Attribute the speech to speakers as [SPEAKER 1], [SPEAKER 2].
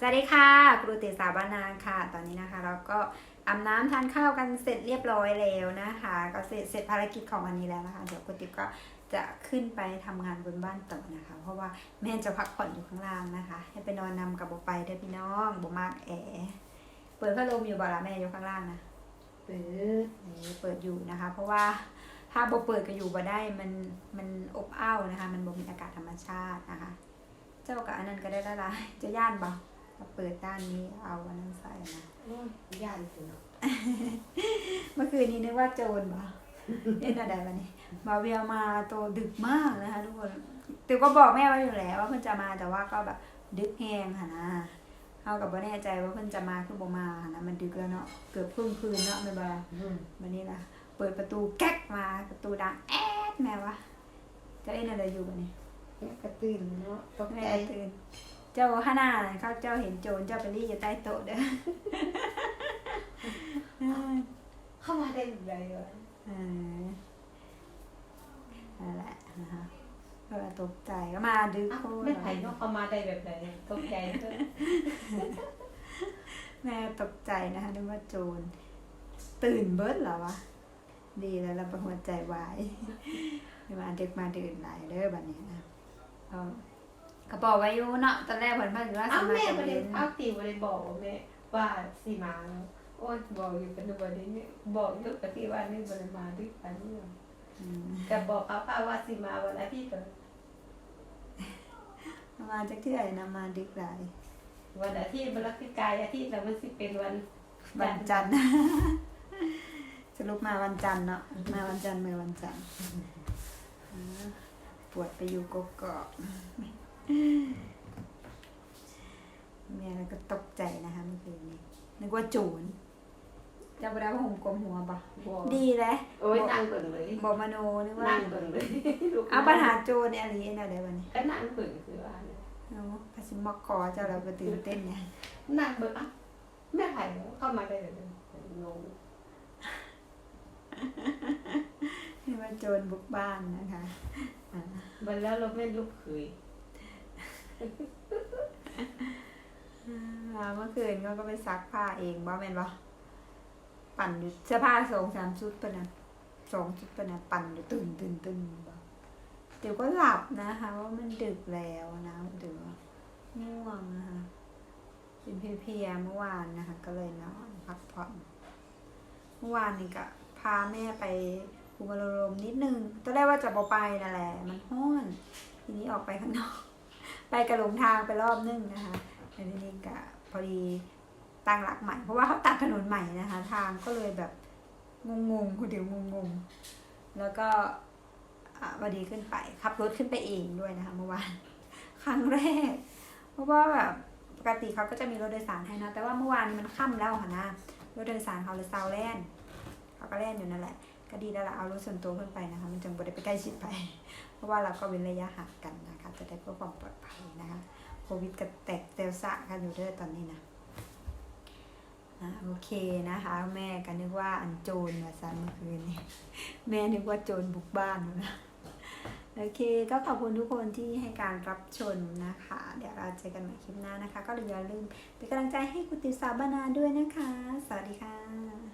[SPEAKER 1] สวัสดีค่ะครูติสาบานางค่ะ ตอนนี้นะคะ เราก็อาบน้ำทานข้าวกันเสร็จเรียบร้อยแล้วนะคะ ก็เสร็จเสร็จภารกิจของวันนี้แล้วนะคะ เดี๋ยวครูติก็จะขึ้นไปทำงานบนบ้านต่อนะคะ เพราะว่าแม่จะพักผ่อนอยู่ข้างล่างนะคะ ให้ไปนอนนำกับโบไปเด้พี่น้องโบมากแอเปิดพัดลมอยู่บ่ละแม่อยู่ข้างล่างนะ
[SPEAKER 2] เปิด
[SPEAKER 1] นี่เปิดอยู่นะคะ เพราะว่าถ้าโบเปิดก็อยู่บ่ได้มันมันอบอ้าวนะคะ มันบ่มีอากาศธรรมชาตินะคะ เจ้ากับอันนั้นก็ได้ละลายจะย่านบ่ มาเปิดด้านนี้เอาอันนั้นใส่นะ
[SPEAKER 2] โอ้ยย่านสิเนาะ
[SPEAKER 1] เมื่อคืนนี้นึกว่าโจรบ่เล่นอะไรวะนี่มาเวียมาโตดึกมากนะคะทุกคนติวก็บอกแม่ไว้อยู่แล้วว่าเพิ่นจะมาแต่ว่าก็แบบดึกแหงค่ะนะเขากับว่าแน่ใจว่าเพิ่นจะมาคือบ่มาค่ะนะมันดึกแล้วเนาะเกือบครึ่งคืนเนาะไม่บ่า
[SPEAKER 2] อืม
[SPEAKER 1] วันนี้ล่ะเปิดประตูแก๊กมาประตูดังแอดแม่วะจะเล่นอะไรอยู่วะนี่
[SPEAKER 2] แม่ก็ตื่นเนาะตก
[SPEAKER 1] แม่
[SPEAKER 2] ใจ
[SPEAKER 1] ตื่น เจ้าข้าหน้าเขาเจ้าเห็นโจรเจ้าไปรีอยู่ใต้โต๊ะเด้อ
[SPEAKER 2] เข้ามาได้แบบไรวะ
[SPEAKER 1] เออนั่นแหละนะคะก็ตกใจก็มาดึก
[SPEAKER 2] อ้าว
[SPEAKER 1] โคตร
[SPEAKER 2] ไม่ไผ่เนาะเข้ามาได้แบบไหนตกใจด้วย
[SPEAKER 1] แม่ตกใจนะคะนึกว่าโจรตื่นเบิดเหรอวะดีแล้วเราประหัวใจวายเดี๋ยวมาดึกมาดื่นหลายเด้อบัดนี้นะเอา กระเป๋าไว้อยู่เนาะตอนแรกเพิ่นพาดว่า
[SPEAKER 2] อ้า
[SPEAKER 1] ส
[SPEAKER 2] ว
[SPEAKER 1] มา
[SPEAKER 2] แม่
[SPEAKER 1] จะ
[SPEAKER 2] ไม่
[SPEAKER 1] เรี
[SPEAKER 2] ได้
[SPEAKER 1] ยน
[SPEAKER 2] อ้าวตีไม่ได้บอกว่าแม่ว่าสีมาเนาะโอ้ยบอกอยู่เป็นวันนี้บอกเยอะกว่าที่ว่านี่บริมาด้วยกันนี่
[SPEAKER 1] อืม
[SPEAKER 2] แต่บอกเขาป้าว่าสีมาวันอาทิตย์ก่อน
[SPEAKER 1] มาจากที่ไหนนะมาดึกหลาย
[SPEAKER 2] วันอาทิตย์มันรักที่กายอาทิตย์แล้วมันสิเป็นวัน
[SPEAKER 1] วันจันทร์ สรุปมาวันจันทร์เนาะมาวันจันทร์มือวันจันทร์อ่าปวดไปอยู่กกอก แม่ก็ตกใจนะคะเมื่อคืนนี้นึกว่าโจรเจ้าบุดาผมกลมหัวปะ
[SPEAKER 2] บอก
[SPEAKER 1] ดีเลย
[SPEAKER 2] โอ้ยนั่งเบิ่งเลย
[SPEAKER 1] บอกมโนนึกว่า
[SPEAKER 2] นั่งเบิ่งเลยลูก
[SPEAKER 1] เอาปัญหาโจรเนี่ยอะไรเนี่ยอะไรวะเนี่ย
[SPEAKER 2] ก็นั่งเบิ่งคือว่าเนี่ย
[SPEAKER 1] เอาพาสิมอกคอเจ้าเราก็ตื่นเต้นเนี่ย
[SPEAKER 2] นั่งเบิ่งอะแม่ไผ่เข้ามาได้เลยงง
[SPEAKER 1] นึกว่าโจรบุกบ้านนะคะอ่า
[SPEAKER 2] วันแล้วเราไม่ลุกเคย
[SPEAKER 1] อ่า เมื่อคืนเขาก็ไปซักผ้าเองบ่แม่นบ่ปั่นอยู่เสื้อผ้าสองสามชุดปะนะสองชุดปะนะปั่นอยู่ตึงตึงตึงบ่เดี๋ยวก็หลับนะคะว่ามันดึกแล้วนะเดี๋ยวง่วงนะคะเป็นเพลียเมื่อวานนะคะ ก็เลยนอนพักผ่อนเมื่อวานนี่ก็พาแม่ไปภูมิลมนิดนึงตอนแรกว่าจะบอไปนั่นแหละ มันห้อน ทีนี้ออกไปข้างนอก ไปกระหลงทางไปรอบนึงนะคะแล้วทีนี้ก็พอดีตั้งหลักใหม่ เพราะว่าเขาตัดถนนใหม่นะคะ ทางก็เลยแบบงงๆคุณเดี๋ยวงงๆ แล้วก็อะพอดีขึ้นไปขับรถขึ้นไปเองด้วยนะคะเมื่อวานครั้งแรก เพราะว่าแบบปกติเขาก็จะมีรถโดยสารให้นะแต่ว่าเมื่อวานมันค่ำแล้วค่ะนะรถโดยสารเขาเลยซาวแลนเขาก็แล่นอยู่นั่นแหละ ก็ดีแล้วล่ะเอารถส่วนตัวขึ้นไปนะคะ มันจึงบ่ได้ไปใกล้ชิดไป เพราะว่าเราก็เว้นระยะห่างกันนะคะ จะได้เพื่อความปลอดภัยนะคะโควิดก็แตกเตลสะกันอยู่เด้อตอนนี้นะอะโอเคนะคะ แม่ก็นึกว่าอันโจรมาซันเมื่อคืนนี้แม่นึกว่าโจรบุกบ้านอยู่นะโอเค ก็ขอบคุณทุกคนที่ให้การรับชมนะคะ เดี๋ยวเราเจอกันใหม่คลิปหน้านะคะ ก็อย่าลืมเป็นกำลังใจให้คุณติสาบานาด้วยนะคะ สวัสดีค่ะ